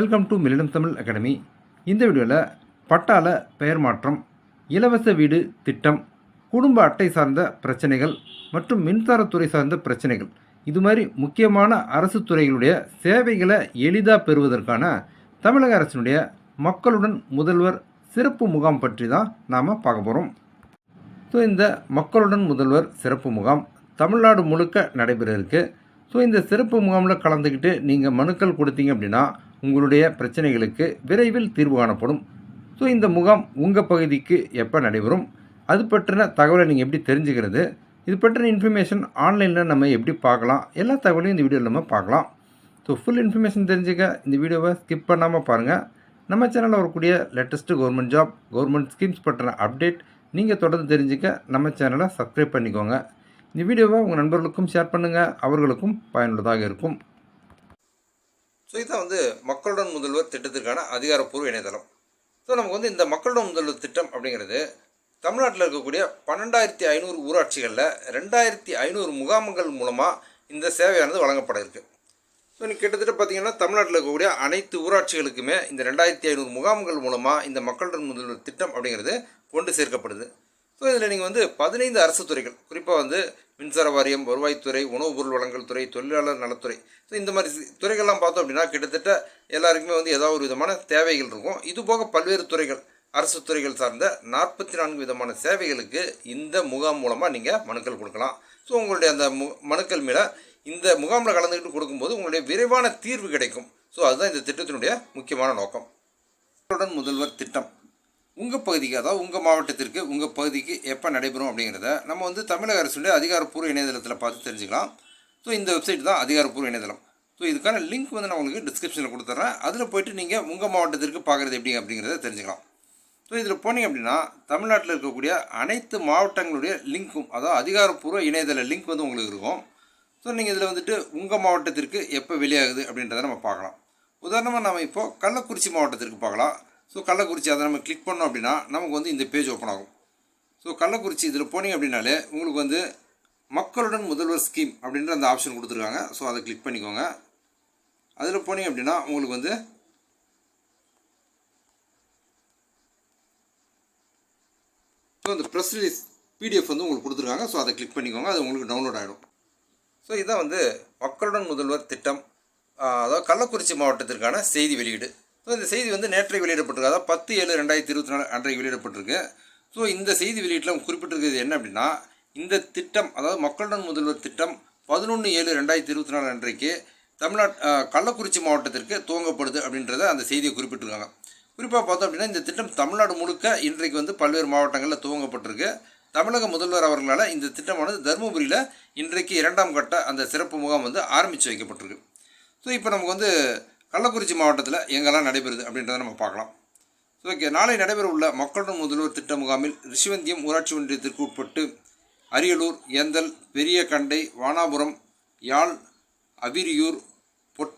Welcome to millennium Tamil academy இந்த வீடியோவில் பட்டால பெயர் மாற்றம் இலவச வீடு திட்டம் குடும்ப அட்டை சார்ந்த பிரச்சனைகள் மற்றும் மின்சாரத்துறை சார்ந்த பிரச்சனைகள். இது மாதிரி முக்கியமான அரசு துறைகளுடைய சேவைகளை எளிதாக பெறுவதற்கான தமிழக அரசினுடைய மக்களுடன் முதல்வர் சிறப்பு முகாம் பற்றி தான் நாம் பார்க்க போகிறோம் ஸோ இந்த மக்களுடன் முதல்வர் சிறப்பு முகாம் தமிழ்நாடு முழுக்க நடைபெற இருக்குது ஸோ இந்த சிறப்பு முகாமில் கலந்துக்கிட்டு நீங்கள் மனுக்கள் கொடுத்தீங்க அப்படின்னா உங்களுடைய பிரச்சனைகளுக்கு விரைவில் தீர்வு காணப்படும். ஸோ இந்த முகாம் உங்கள் பகுதிக்கு எப்போ நடைபெறும்? அது பற்றின தகவலை நீங்கள் எப்படி தெரிஞ்சுக்கிறது? இது பற்றின இன்ஃபர்மேஷன் ஆன்லைனில் நம்ம எப்படி பார்க்கலாம்? எல்லா தகவலையும் இந்த வீடியோவில் நம்ம பார்க்கலாம். ஸோ ஃபுல் இன்ஃபர்மேஷன் தெரிஞ்சுக்க இந்த வீடியோவை ஸ்கிப் பண்ணாமல் பாருங்கள் நம்ம சேனலில் வரக்கூடிய latest government job government schemes பற்றின அப்டேட் நீங்கள் தொடர்ந்து தெரிஞ்சுக்க நம்ம சேனலை சப்ஸ்கிரைப் பண்ணிக்கோங்க. இந்த வீடியோவை உங்கள் நண்பர்களுக்கும் ஷேர் பண்ணுங்கள் அவர்களுக்கும் பயனுள்ளதாக இருக்கும். ஸோ இதுதான் வந்து மக்களுடன் முதல்வர் திட்டத்திற்கான அதிகாரப்பூர்வ இணையதளம். ஸோ நமக்கு வந்து இந்த மக்களுடன் முதல்வர் திட்டம் அப்படிங்கிறது தமிழ்நாட்டில் இருக்கக்கூடிய பன்னெண்டாயிரத்தி ஐநூறு ஊராட்சிகளில் ரெண்டாயிரத்தி ஐநூறு முகாம்கள் மூலமாக இந்த சேவையானது வழங்கப்பட இருக்குது ஸோ நீ கிட்டத்தட்ட பார்த்தீங்கன்னா தமிழ்நாட்டில் இருக்கக்கூடிய அனைத்து ஊராட்சிகளுக்குமே இந்த ரெண்டாயிரத்தி ஐநூறு முகாம்கள் மூலமாக இந்த மக்களுடன் முதல்வர் திட்டம் அப்படிங்கிறது கொண்டு சேர்க்கப்படுது. ஸோ இதில் நீங்கள் வந்து பதினைந்து அரசு துறைகள் குறிப்பாக வந்து மின்சார வாரியம் வருவாய்த்துறை உணவுப் பொருள் வழங்கல் துறை தொழிலாளர் நலத்துறை. ஸோ இந்த மாதிரி துறைகள்லாம் பார்த்தோம் அப்படின்னா கிட்டத்தட்ட எல்லாருக்குமே வந்து ஏதாவது ஒரு விதமான தேவைகள் இருக்கும். இது போக பல்வேறு துறைகள் அரசு துறைகள் சார்ந்த நாற்பத்தி நான்கு விதமான சேவைகளுக்கு இந்த முகாம் மூலமாக நீங்கள் மனுக்கள் கொடுக்கலாம். ஸோ உங்களுடைய அந்த மு மனுக்கள் மேலே இந்த முகாமில் கலந்துக்கிட்டு கொடுக்கும்போது உங்களுடைய விரைவான தீர்வு கிடைக்கும். ஸோ அதுதான் இந்த திட்டத்தினுடைய முக்கியமான நோக்கம். முதல்வர் திட்டம். உங்கள் பகுதிக்கு அதாவது உங்கள் மாவட்டத்திற்கு உங்கள் பகுதிக்கு எப்போ நடைபெறும் அப்படிங்கிறத நம்ம வந்து தமிழக அரசுடைய அதிகாரப்பூர்வ இணையதளத்தில் பார்த்து தெரிஞ்சுக்கலாம். ஸோ இந்த வெப்சைட் தான் அதிகாரப்பூர்வ இணையதளம். ஸோ இதுக்கான லிங்க் வந்து நான் உங்களுக்கு டிஸ்கிரிப்ஷனில் கொடுத்துட்றேன் அதில் போயிட்டு நீங்கள் உங்கள் மாவட்டத்திற்கு பார்க்குறது எப்படி அப்படிங்கிறத தெரிஞ்சுக்கலாம். ஸோ இதில் போனீங்க அப்படின்னா தமிழ்நாட்டில் இருக்கக்கூடிய அனைத்து மாவட்டங்களுடைய லிங்க்கும் அதாவது அதிகாரப்பூர்வ இணையதள லிங்க் வந்து உங்களுக்கு இருக்கும். ஸோ நீங்கள் இதில் வந்துட்டு உங்கள் மாவட்டத்திற்கு எப்போ வெளியாகுது அப்படின்றத நம்ம பார்க்கலாம். உதாரணமாக நம்ம இப்போது கள்ளக்குறிச்சி மாவட்டத்திற்கு பார்க்கலாம். ஸோ கள்ளக்குறிச்சி அதை நம்ம கிளிக் பண்ணோம் அப்படின்னா நமக்கு வந்து இந்த பேஜ் ஓப்பன் ஆகும். ஸோ கள்ளக்குறிச்சி இதில் போனீங்க அப்படின்னாலே உங்களுக்கு வந்து மக்களுடன் முதல்வர் ஸ்கீம் அப்படின்ற அந்த ஆப்ஷன் கொடுத்துருக்காங்க. ஸோ அதை கிளிக் பண்ணிக்கோங்க. அதில் போனீங்க அப்படின்னா உங்களுக்கு வந்து ஸோ இந்த ப்ரெஸ் ரிலீஸ் பிடிஎஃப் வந்து உங்களுக்கு கொடுத்துருக்காங்க. ஸோ அதை கிளிக் பண்ணிக்கோங்க. அது உங்களுக்கு டவுன்லோட் ஆகிடும் ஸோ இதான் வந்து மக்களுடன் முதல்வர் திட்டம். அதாவது கள்ளக்குறிச்சி மாவட்டத்திற்கான செய்தி வெளியீடு. ஸோ இந்த செய்தி வந்து நேற்றைக்கு வெளியிடப்பட்டிருக்கு. அதாவது பத்து ஏழு ரெண்டாயிரத்தி இருபத்தி நாலு அன்றைக்கு வெளியிடப்பட்டிருக்கு. ஸோ இந்த செய்தி வெளியீட்டில் குறிப்பிட்டிருக்கிறது என்ன அப்படின்னா இந்த திட்டம் அதாவது மக்களுடன் முதல்வர் திட்டம் பதினொன்று ஏழு ரெண்டாயிரத்தி இருபத்தி நாலு அன்றைக்கு தமிழ்நாட் கள்ளக்குறிச்சி மாவட்டத்திற்கு துவங்கப்படுது அப்படின்றத அந்த செய்தியை குறிப்பிட்டிருக்காங்க. குறிப்பாக பார்த்தோம் அப்படின்னா இந்த திட்டம் தமிழ்நாடு முழுக்க இன்றைக்கு வந்து பல்வேறு மாவட்டங்களில் துவங்கப்பட்டிருக்கு. தமிழக முதல்வர் அவர்களால் இந்த திட்டமானது தருமபுரியில் இன்றைக்கு இரண்டாம் கட்ட அந்த சிறப்பு முகாம் வந்து ஆரம்பித்து வைக்கப்பட்டிருக்கு. ஸோ இப்போ நமக்கு வந்து கள்ளக்குறிச்சி மாவட்டத்தில் எங்கெல்லாம் நடைபெறுது அப்படின்றத நம்ம பார்க்கலாம். ஸோ ஓகே நாளை நடைபெற உள்ள மக்களுடன் முதல்வர் திட்ட முகாமில் ரிஷிவந்தியம் ஊராட்சி ஒன்றியத்திற்கு உட்பட்டு அரியலூர் ஏந்தல் பெரிய கண்டை வானாபுரம் யாழ் அவிரியூர் பொற்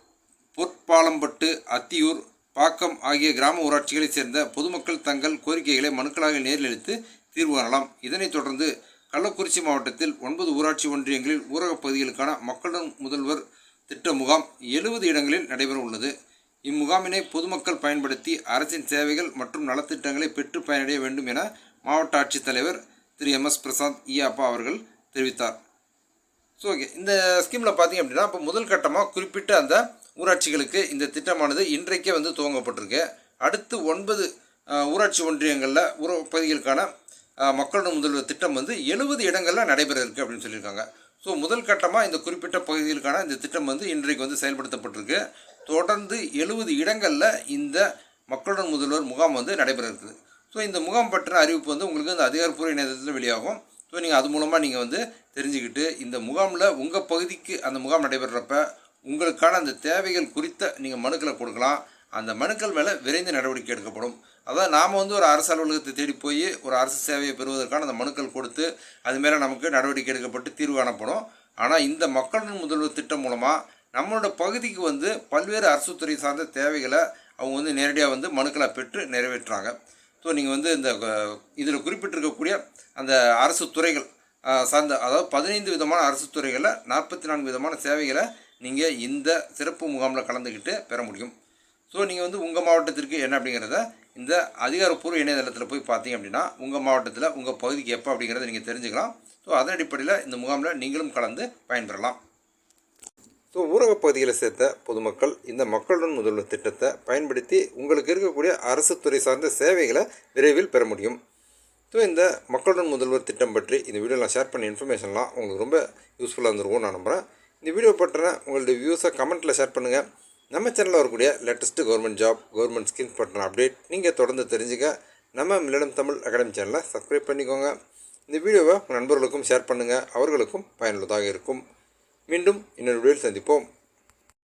பொற்பாலம்பட்டு அத்தியூர் பாக்கம் ஆகிய கிராம ஊராட்சிகளைச் சேர்ந்த பொதுமக்கள் தங்கள் கோரிக்கைகளை மனுக்களாக நேரில் அளித்து தீர்வு காணலாம். இதனைத் தொடர்ந்து கள்ளக்குறிச்சி மாவட்டத்தில் ஒன்பது ஊராட்சி ஒன்றியங்களில் ஊரகப் பகுதிகளுக்கான மக்களுடன் முதல்வர் திட்ட முகாம் எழுபது இடங்களில் நடைபெற உள்ளது இம்முகாமினை பொதுமக்கள் பயன்படுத்தி அரசின் சேவைகள் மற்றும் நலத்திட்டங்களை பெற்று பயனடைய வேண்டும் என மாவட்ட ஆட்சித்தலைவர் திரு எம் எஸ் பிரசாத் இ. அவர்கள் தெரிவித்தார். ஸோ ஓகே இந்த ஸ்கீமில் பார்த்தீங்க அப்படின்னா இப்போ முதல் கட்டமாக குறிப்பிட்ட அந்த ஊராட்சிகளுக்கு இந்த திட்டமானது இன்றைக்கே வந்து துவங்கப்பட்டிருக்கு. அடுத்து ஒன்பது ஊராட்சி ஒன்றியங்களில் உறவு பகுதிகளுக்கான மக்களுடன் முதல்வர் திட்டம் வந்து எழுபது இடங்களில் நடைபெற இருக்குது அப்படின்னு சொல்லியிருக்காங்க. ஸோ முதல் கட்டமாக இந்த குறிப்பிட்ட பகுதிகளுக்கான இந்த திட்டம் வந்து இன்றைக்கு வந்து செயல்படுத்தப்பட்டிருக்கு. தொடர்ந்து எழுபது இடங்களில் இந்த மக்களுடன் முதல்வர் முகாம் வந்து நடைபெற இருக்குது ஸோ இந்த முகாம் பற்றின அறிவிப்பு வந்து உங்களுக்கு இந்த அதிகாரப்பூர்வ இணையதளத்தில் வெளியாகும். ஸோ நீங்கள் அது மூலமாக நீங்கள் வந்து தெரிஞ்சுக்கிட்டு இந்த முகாமில் உங்கள் பகுதிக்கு அந்த முகாம் நடைபெறப்ப உங்களுக்கான அந்த தேவைகள் குறித்த நீங்கள் மனுக்களை கொடுக்கலாம். அந்த மனுக்கள் மேலே விரைந்து நடவடிக்கை எடுக்கப்படும். அதான் நாம் வந்து ஒரு அரசு அலுவலகத்தை தேடி போய் ஒரு அரசு சேவையை பெறுவதற்கான அந்த மனுக்கள் கொடுத்து அது மேலே நமக்கு நடவடிக்கை எடுக்கப்பட்டு தீர்வு காணப்படும். ஆனால் இந்த மக்களுடன் முதல்வர் திட்டம் மூலமாக நம்மளோட பகுதிக்கு வந்து பல்வேறு அரசு துறை சார்ந்த தேவைகளை அவங்க வந்து நேரடியாக வந்து மனுக்களை பெற்று நிறைவேற்றுறாங்க. ஸோ நீங்கள் வந்து இந்த இதில் குறிப்பிட்டிருக்கக்கூடிய அந்த அரசு துறைகள் சார்ந்த அதாவது பதினைந்து விதமான அரசு துறைகளில் நாற்பத்தி நான்கு விதமான சேவைகளை நீங்கள் இந்த சிறப்பு முகாமில் கலந்துக்கிட்டு பெற முடியும். ஸோ நீங்கள் வந்து உங்கள் மாவட்டத்திற்கு என்ன அப்படிங்கிறத இந்த அதிகாரப்பூர்வ இணையதளத்தில் போய் பார்த்தீங்க அப்படின்னா உங்கள் மாவட்டத்தில் உங்கள் பகுதிக்கு எப்போ அப்படிங்கிறத நீங்கள் தெரிஞ்சுக்கலாம். ஸோ அதன் அடிப்படையில் இந்த முகாமில் நீங்களும் கலந்து பயன்பெறலாம். ஸோ ஊரக பகுதிகளை சேர்த்த பொதுமக்கள் இந்த மக்களுடன் முதல்வர் திட்டத்தை பயன்படுத்தி உங்களுக்கு இருக்கக்கூடிய அரசு துறை சார்ந்த சேவைகளை விரைவில் பெற முடியும். ஸோ இந்த மக்களுடன் முதல்வர் திட்டம் பற்றி இந்த வீடியோ நான் ஷேர் பண்ண இன்ஃபர்மேஷன்லாம் உங்களுக்கு ரொம்ப யூஸ்ஃபுல்லாக இருந்திருக்கும் நான் நம்புகிறேன் இந்த வீடியோ பற்றின உங்களுடைய வியூஸை கமெண்ட்டில் ஷேர் பண்ணுங்கள் நம்ம சேனலில் வரக்கூடிய latest government job government schemes பற்றின அப்டேட் நீங்கள் தொடர்ந்து தெரிஞ்சுக்க நம்ம மில்லடம் தமிழ் அகாடமி சேனலை சப்ஸ்கிரைப் பண்ணிக்கோங்க. இந்த வீடியோவை உங்கள் நண்பர்களுக்கும் ஷேர் பண்ணுங்கள் அவர்களுக்கும் பயனுள்ளதாக இருக்கும். மீண்டும் இன்னொரு வீடியோவில் சந்திப்போம்.